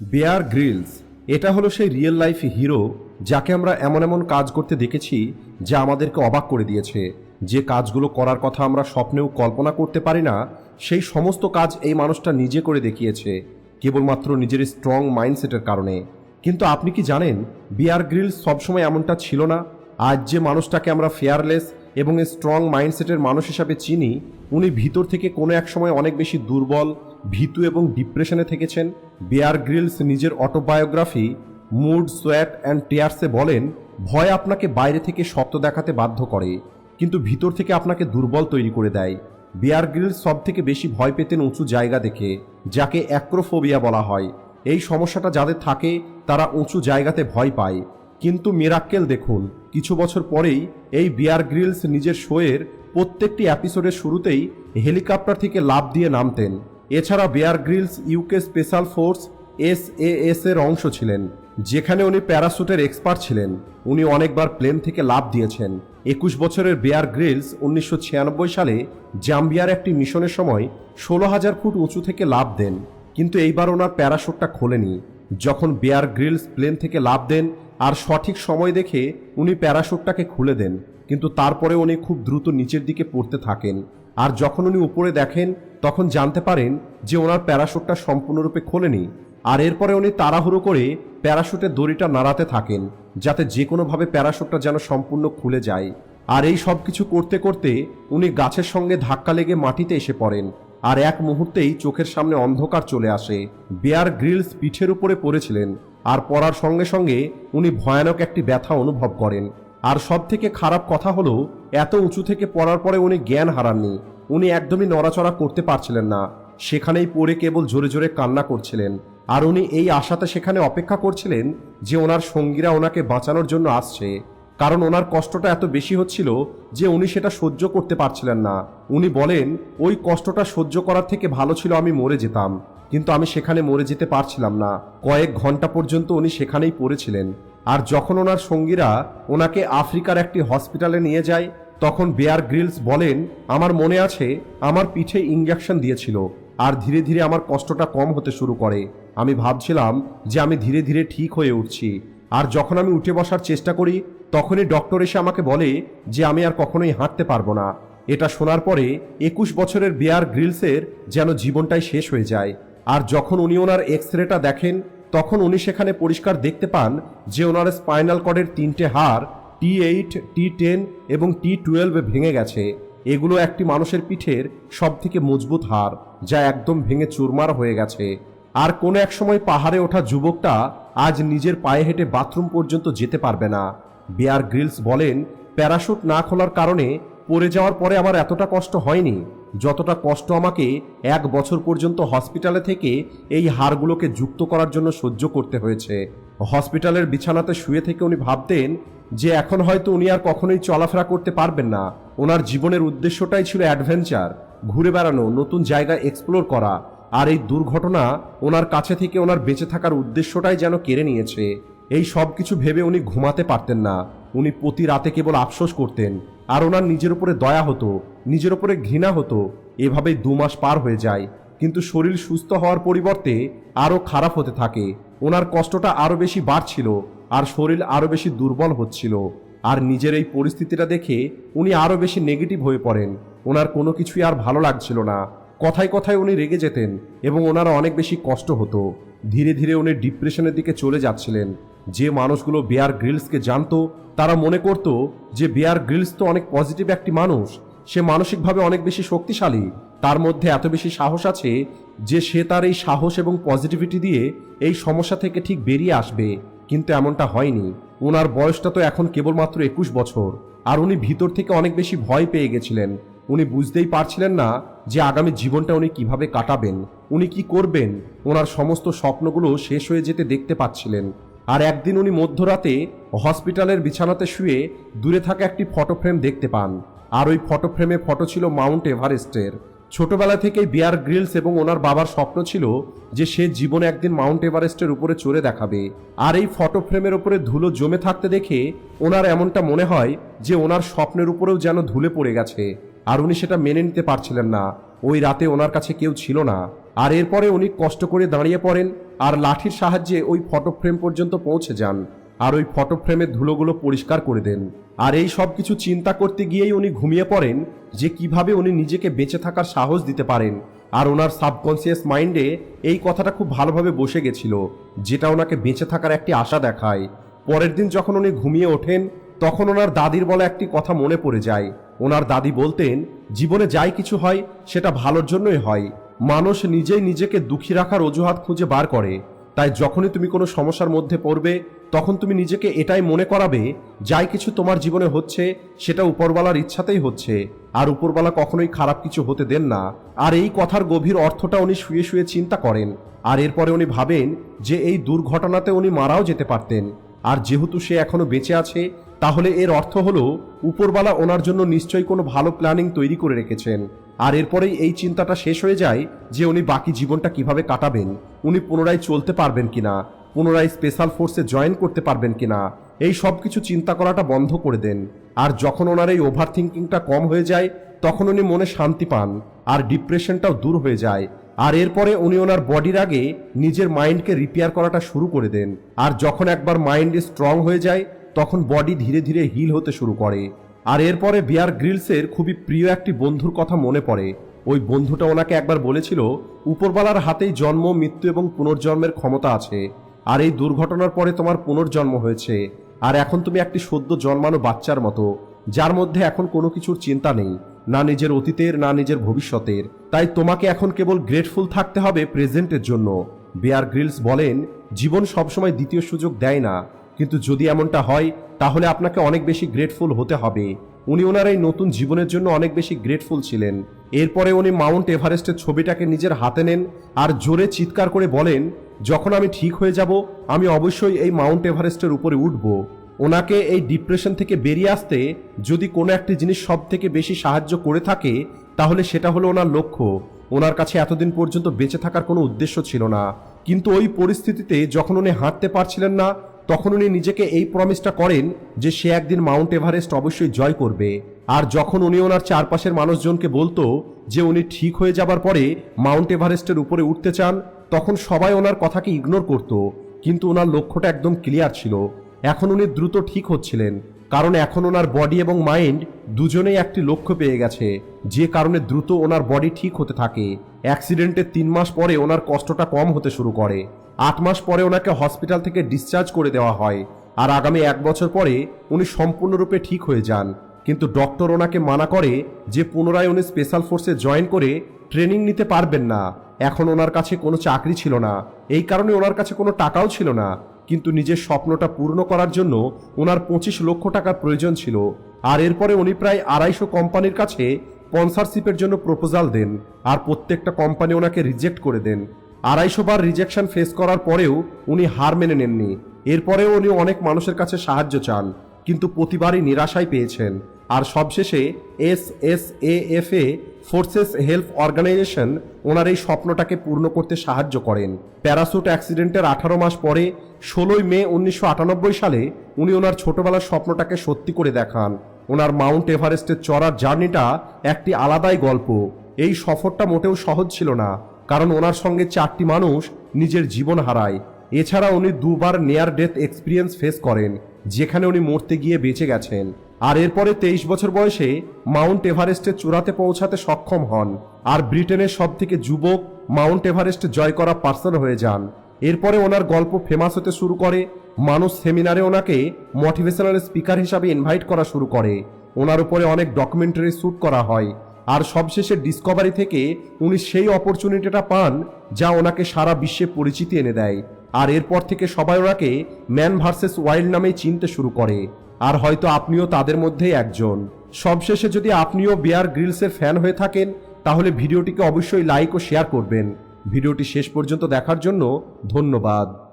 Bear Grylls. এটা হলো সেই রিয়েল লাইফ হিরো যাকে আমরা এমন এমন কাজ করতে দেখেছি যা আমাদেরকে অবাক করে দিয়েছে। যে কাজগুলো করার কথা আমরা স্বপ্নেও কল্পনা করতে পারি না, সেই সমস্ত কাজ এই মানুষটা নিজে করে দেখিয়েছে, কেবলমাত্র নিজের স্ট্রং মাইন্ডসেটের কারণে। কিন্তু আপনি কি জানেন, বিয়ার গ্রিলস সবসময় এমনটা ছিল না? আজ যে মানুষটাকে আমরা ফেয়ারলেস এবং স্ট্রং মাইন্ডসেটের মানুষ হিসাবে চিনি, উনি ভিতর থেকে কোনো এক সময় অনেক বেশি দুর্বল ভীতু এবং ডিপ্রেশনে থেকেছেন। বেয়ার গ্রিলস নিজের অটোবায়োগ্রাফি মুড, সোয়াট অ্যান্ড টেয়ার্সে বলেন, ভয় আপনাকে বাইরে থেকে শক্ত দেখাতে বাধ্য করে, কিন্তু ভিতর থেকে আপনাকে দুর্বল তৈরি করে দেয়। বেয়ার গ্রিলস সব থেকে বেশি ভয় পেতেন উঁচু জায়গা দেখে, যাকে অ্যাক্রোফোবিয়া বলা হয়। এই সমস্যাটা যাদের থাকে, তারা উঁচু জায়গাতে ভয় পায়। কিন্তু মিরাক্কেল দেখুন, কিছু বছর পরেই এই বিয়ার গ্রিলস নিজের শোয়ের প্রত্যেকটি এপিসোডের শুরুতেই হেলিকপ্টার থেকে লাভ দিয়ে নামতেন। এছাড়া Bear Grylls UK special forces এর অংশ ছিলেন, যেখানে উনি প্যারাশুটের এক্সপার্ট ছিলেন। উনি অনেকবার প্লেন থেকে লাভ দিয়েছেন। একুশ বছরের বেয়ার গ্রিলস উনিশশো ছিয়ানব্বই সালে জাম্বিয়ার একটি মিশনের সময় ষোলো হাজার ফুট উঁচু থেকে লাভ দেন, কিন্তু এইবার ওনার প্যারাশুটটা খোলেনি। যখন বেয়ার গ্রিলস প্লেন থেকে লাভ দেন আর সঠিক সময় দেখে উনি প্যারাশুটটাকে খুলে দেন, কিন্তু তারপরে উনি খুব দ্রুত নিচের দিকে পড়তে থাকেন। আর যখন উনি উপরে দেখেন, তখন জানতে পারেন যে ওনার প্যারাশুটটা সম্পূর্ণরূপে খোলেনি। আর এরপরে উনি তাড়াহুড়ো করে প্যারাশুটের দড়িটা নাড়াতে থাকেন, যাতে যে কোনোভাবে প্যারাশুটটা যেন সম্পূর্ণ খুলে যায়। আর এই সব কিছু করতে করতে উনি গাছের সঙ্গে ধাক্কা লেগে মাটিতে এসে পড়েন। আর এক মুহূর্তেই চোখের সামনে অন্ধকার চলে আসে। বেয়ার গ্রিলস পিঠের উপরে পড়েছিলেন। আর পড়ার সঙ্গে সঙ্গে উনি ভয়ানক একটি ব্যথা অনুভব করেন। আর সব থেকে খারাপ কথা হলো এত উঁচু থেকে পড়ার পরে উনি জ্ঞান হারাননি। উনি একদমই নড়াচড়া করতে পারছিলেন না। সেখানেই পড়ে কেবল জোরে জোরে কান্না করছিলেন। আর উনি এই আশাতে সেখানে অপেক্ষা করছিলেন যে ওনার সঙ্গীরা ওনাকে বাঁচানোর জন্য আসছে। কারণ ওনার কষ্টটা এত বেশি হচ্ছিল যে উনি সেটা সহ্য করতে পারছিলেন না। উনি বলেন, ওই কষ্টটা সহ্য করার থেকে ভালো ছিল আমি মরে যেতাম। কিন্তু আমি সেখানে মরে যেতে পারছিলাম না। কয়েক ঘণ্টা পর্যন্ত উনি সেখানেই পড়েছিলেন। আর যখন ওনার সঙ্গীরা ওনাকে আফ্রিকার একটি হসপিটালে নিয়ে যায়, তখন বেয়ার গ্রিলস বলেন, আমার মনে আছে, আমার পিঠে ইঞ্জেকশন দিয়েছিল, আর ধীরে ধীরে আমার কষ্টটা কম হতে শুরু করে। আমি ভাবছিলাম যে আমি ধীরে ধীরে ঠিক হয়ে উঠছি। আর যখন আমি উঠে বসার চেষ্টা করি, তখনই ডক্টর এসে আমাকে বলে যে আমি আর কখনোই হাঁটতে পারব না। এটা শোনার পরে একুশ বছরের বেয়ার গ্রিলসের যেন জীবনটাই শেষ হয়ে যায়। আর যখন উনি ওনার এক্স রেটা দেখেন তখন উনি সেখানে পরিষ্কার দেখতে পান যে ওনার স্পাইনাল কর্ডের তিনটে হাড়, টি এইট, টি টেন এবং টি টুয়েলভে ভেঙে গেছে। এগুলো একটি মানুষের পিঠের সব থেকে মজবুত হাড়, যা একদম ভেঙে চুরমার হয়ে গেছে। আর কোনো এক সময় পাহাড়ে ওঠা যুবকটা আজ নিজের পায়ে হেঁটে বাথরুম পর্যন্ত যেতে পারবে না। বেয়ার গ্রিলস বলেন, প্যারাশুট না খোলার কারণে পড়ে যাওয়ার পরে আমার এতটা কষ্ট হয়নি, যতটা কষ্ট আমাকে এক বছর পর্যন্ত হসপিটালে থেকে এই হাড়গুলোকে যুক্ত করার জন্য সহ্য করতে হয়েছে। হসপিটালের বিছানাতে শুয়ে থেকে উনি ভাবতেন যে এখন হয়তো উনি আর কখনোই চলাফেরা করতে পারবেন না। ওনার জীবনের উদ্দেশ্যটাই ছিল অ্যাডভেঞ্চার, ঘুরে বেড়ানো, নতুন জায়গা এক্সপ্লোর করা আর এই দুর্ঘটনা ওনার কাছে থেকে ওনার বেঁচে থাকার উদ্দেশ্যটাই যেন কেড়ে নিয়েছে। এই সব কিছু ভেবে উনি ঘুমাতে পারতেন না। উনি প্রতি রাতে কেবল আফসোস করতেন। আর ওনার নিজের উপরে দয়া হতো, নিজের উপরে ঘৃণা হতো, এভাবেই দু মাস পার হয়ে যায়। কিন্তু শরীর সুস্থ হওয়ার পরিবর্তে আরও খারাপ হতে থাকে। ওনার কষ্টটা আরও বেশি বাড়ছিল আর শরীর আরও বেশি দুর্বল হচ্ছিল। আর নিজের এই পরিস্থিতিটা দেখে উনি আরও বেশি নেগেটিভ হয়ে পড়েন। ওনার কোনো কিছুই আর ভালো লাগছিল না। কথায় কথায় উনি রেগে যেতেন এবং ওনার অনেক বেশি কষ্ট হতো। ধীরে ধীরে উনি ডিপ্রেশনের দিকে চলে যাচ্ছিলেন। যে মানুষগুলো বেয়ার গ্রিলসকে জানতো, তারা মনে করত যে বেয়ার গ্রিলস তো অনেক পজিটিভ একটি মানুষ। সে মানসিকভাবে অনেক বেশি শক্তিশালী। তার মধ্যে এত বেশি সাহস আছে যে সে তার এই সাহস এবং পজিটিভিটি দিয়ে এই সমস্যা থেকে ঠিক বেরিয়ে আসবে। কিন্তু এমনটা হয়নি। ওনার বয়সটা তো এখন কেবলমাত্র একুশ বছর। আর উনি ভিতর থেকে অনেক বেশি ভয় পেয়ে গেছিলেন। উনি বুঝতেই পারছিলেন না যে আগামী জীবনটা উনি কীভাবে কাটাবেন। উনি কি করবেন? ওনার সমস্ত স্বপ্নগুলো শেষ হয়ে যেতে দেখতে পাচ্ছিলেন। আর একদিন উনি মধ্যরাতে হসপিটালের বিছানাতে শুয়ে দূরে থাকা একটি ফটো ফ্রেম দেখতে পান। আর ওই ফটো ফ্রেমে ফটো ছিল মাউন্ট এভারেস্টের। ছোটবেলা থেকেই বিয়ার গ্রিলস এবং ওনার বাবার স্বপ্ন ছিল যে সে জীবনে একদিন মাউন্ট এভারেস্টের উপরে চড়ে দেখাবে। আর এই ফটো ফ্রেমের উপরে ধুলো জমে থাকতে দেখে ওনার এমনটা মনে হয় যে ওনার স্বপ্নের উপরেও যেন ধুলে পড়ে গেছে। আর উনি সেটা মেনে নিতে পারছিলেন না। ওই রাতে ওনার কাছে কেউ ছিল না। আর এরপরে উনি কষ্ট করে দাঁড়িয়ে পড়েন আর লাঠির সাহায্যে ওই ফটো ফ্রেম পর্যন্ত পৌঁছে যান। আর ওই ফটো ফ্রেমের ধুলোগুলো পরিষ্কার করে দেন। আর এই সব কিছু চিন্তা করতে গিয়েই উনি ঘুমিয়ে পড়েন যে কীভাবে উনি নিজেকে বেঁচে থাকার সাহস দিতে পারেন। আর ওনার সাবকনসিয়াস মাইন্ডে এই কথাটা খুব ভালোভাবে বসে গেছিল, যেটা ওনাকে বেঁচে থাকার একটি আশা দেখায়। পরের দিন যখন উনি ঘুমিয়ে ওঠেন, তখন ওনার দাদির বলা একটি কথা মনে পড়ে যায়। ওনার দাদি বলতেন, জীবনে যাই কিছু হয়, সেটা ভালোর জন্যই হয়। মানুষ নিজেই নিজেকে দুঃখী রাখার অজুহাত খুঁজে বার করে। তাই যখনই তুমি কোনো সমস্যার মধ্যে পড়বে, তখন তুমি নিজেকে এটাই মনে করাবে, যাই কিছু তোমার জীবনে হচ্ছে, সেটা উপরওয়ালার ইচ্ছাতেই হচ্ছে। আর উপরওয়ালা কখনোই খারাপ কিছু হতে দেন না। আর এই কথার গভীর অর্থটা উনি শুয়ে শুয়ে চিন্তা করেন। আর এরপরে উনি ভাবেন যে এই দুর্ঘটনাতে উনি মারাও যেতে পারতেন। আর যেহেতু সে এখনও বেঁচে আছে, তাহলে এর অর্থ হলো উপরবালা ওনার জন্য নিশ্চয়ই কোনো ভালো প্ল্যানিং তৈরি করে রেখেছেন। আর এরপরেই এই চিন্তাটা শেষ হয়ে যায় যে উনি বাকি জীবনটা কীভাবে কাটাবেন, উনি পুনরায় চলতে পারবেন কিনা, পুনরায় স্পেশাল ফোর্সে জয়েন করতে পারবেন কিনা, এই সব কিছু চিন্তা করাটা বন্ধ করে দেন। আর যখন ওনার এই ওভার থিঙ্কিংটা কম হয়ে যায়, তখন উনি মনে শান্তি পান আর ডিপ্রেশনটাও দূর হয়ে যায়। আর এরপরে উনি ওনার বডির আগে নিজের মাইন্ডকে রিপেয়ার করাটা শুরু করে দেন। আর যখন একবার মাইন্ড স্ট্রং হয়ে যায়, তখন বডি ধীরে ধীরে হিল হতে শুরু করে। আর এরপরে বিয়ার গ্রিলসের খুবই প্রিয় একটি বন্ধুর কথা মনে পড়ে। ওই বন্ধুটা ওনাকে একবার বলেছিল উপরবালার হাতেই জন্ম, মৃত্যু এবং পুনর্জন্মের ক্ষমতা আছে। আর এই দুর্ঘটনার পরে তোমার পুনর্জন্ম হয়েছে। আর এখন তুমি একটি সদ্য জন্মানো বাচ্চার মতো। যার মধ্যে এখন কোনো কিছুর চিন্তা নেই। না নিজের অতীতের, না নিজের ভবিষ্যতের। তাই তোমাকে এখন কেবল গ্রেটফুল থাকতে হবে প্রেজেন্টের জন্য। বেয়ার গ্রিলস বলেন, জীবন সবসময় দ্বিতীয় সুযোগ দেয় না। কিন্তু যদি এমনটা হয় তাহলে আপনাকে অনেক বেশি গ্রেটফুল হতে হবে। উনি ওনার এই নতুন জীবনের জন্য অনেক বেশি গ্রেটফুল ছিলেন। এরপরে উনি মাউন্ট এভারেস্টের ছবিটাকে নিজের হাতে নেন আর জোরে চিৎকার করে বলেন, যখন আমি ঠিক হয়ে যাব, আমি অবশ্যই এই মাউন্ট এভারেস্টের উপরে উঠব। ওনাকে এই ডিপ্রেশন থেকে বেরিয়ে আসতে যদি কোনো একটি জিনিস সব থেকে বেশি সাহায্য করে থাকে, তাহলে সেটা হলো ওনার লক্ষ্য। ওনার কাছে এতদিন পর্যন্ত বেঁচে থাকার কোনো উদ্দেশ্য ছিল না। কিন্তু ওই পরিস্থিতিতে যখন উনি হাঁটতে পারছিলেন না তখন উনি নিজেকে এই প্রমিসটা করেন যে সে একদিন মাউন্ট এভারেস্ট অবশ্যই জয় করবে। আর যখন উনি ওনার চারপাশের মানুষজনকে বলতো যে উনি ঠিক হয়ে যাবার পরে মাউন্ট এভারেস্টের উপরে উঠতে চান, তখন সবাই ওনার কথাকে ইগনোর করত। কিন্তু ওনার লক্ষ্যটা একদম ক্লিয়ার ছিল। এখন উনি দ্রুত ঠিক হচ্ছিলেন। কারণ এখন ওনার বডি এবং মাইন্ড দুজনেই একটি লক্ষ্য পেয়ে গেছে। যে কারণে দ্রুত ওনার বডি ঠিক হতে থাকে। অ্যাক্সিডেন্টের তিন মাস পরে ওনার কষ্টটা কম হতে শুরু করে। আট মাস পরে ওনাকে হসপিটাল থেকে ডিসচার্জ করে দেওয়া হয়। আর আগামী এক বছর পরে উনি সম্পূর্ণরূপে ঠিক হয়ে যান। কিন্তু ডক্টর ওনাকে মানা করে যে পুনরায় উনি স্পেশাল ফোর্সে জয়েন করে ট্রেনিং নিতে পারবেন না। এখন ওনার কাছে কোনো চাকরি ছিল না। এই কারণে ওনার কাছে কোনো টাকাও ছিল না। কিন্তু নিজের স্বপ্নটা পূর্ণ করার জন্য ওনার পঁচিশ লক্ষ টাকার প্রয়োজন ছিল। আর এরপরে উনি প্রায় আড়াইশো কোম্পানির কাছে স্পন্সারশিপের জন্য প্রপোজাল দেন আর প্রত্যেকটা কোম্পানি ওনাকে রিজেক্ট করে দেন। আড়াইশো বার রিজেকশন ফেস করার পরেও উনি হার মেনে নেননি। এরপরেও উনি অনেক মানুষের কাছে সাহায্য চান, কিন্তু প্রতিবারই নিরাশাই পেয়েছেন। আর সবশেষে S S A F A forces help organisation ওনার এই স্বপ্নটাকে পূর্ণ করতে সাহায্য করেন। প্যারাসুট অ্যাক্সিডেন্টের আঠারো মাস পরে ষোলোই মে উনিশশো আটানব্বই সালে উনি ওনার ছোটবেলার স্বপ্নটাকে সত্যি করে দেখান। ওনার মাউন্ট এভারেস্টের চড়ার জার্নিটা একটি আলাদাই গল্প। এই সফরটা মোটেও সহজ ছিল না, কারণ ওনার সঙ্গে চারটি মানুষ নিজের জীবন হারায়। এছাড়া উনি দুবার নেয়ার ডেথ এক্সপিরিয়েন্স ফেস করেন, যেখানে উনি মরতে গিয়ে বেঁচে গেছেন। আর এরপরে তেইশ বছর বয়সে মাউন্ট এভারেস্টের চূড়াতে পৌঁছাতে সক্ষম হন। আর ব্রিটেনের সব থেকে যুবক মাউন্ট এভারেস্ট জয় করা পার্সন হয়ে যান। এরপরে ওনার গল্প ফেমাস হতে শুরু করে, মানুষ সেমিনারে ওনাকে মোটিভেশনাল স্পিকার হিসাবে ইনভাইট করা শুরু করে। ওনার উপরে অনেক ডকুমেন্টারি শ্যুট করা হয়। আর সবশেষে ডিসকভারি থেকে উনি সেই অপরচুনিটিটা পান যা ওনাকে সারা বিশ্বে পরিচিতি এনে দেয়। আর এরপর থেকে সবাই ওনাকে ম্যান ভার্সেস ওয়াইল্ড নামেই চিনতে শুরু করে। আর হয়তো আপনিও তাদের মধ্যেই একজন। সবশেষে যদি আপনিও বিয়ার গ্রিলসের ফ্যান হয়ে থাকেন, তাহলে ভিডিওটিকে অবশ্যই লাইক ও শেয়ার করবেন। ভিডিওটি শেষ পর্যন্ত দেখার জন্য ধন্যবাদ।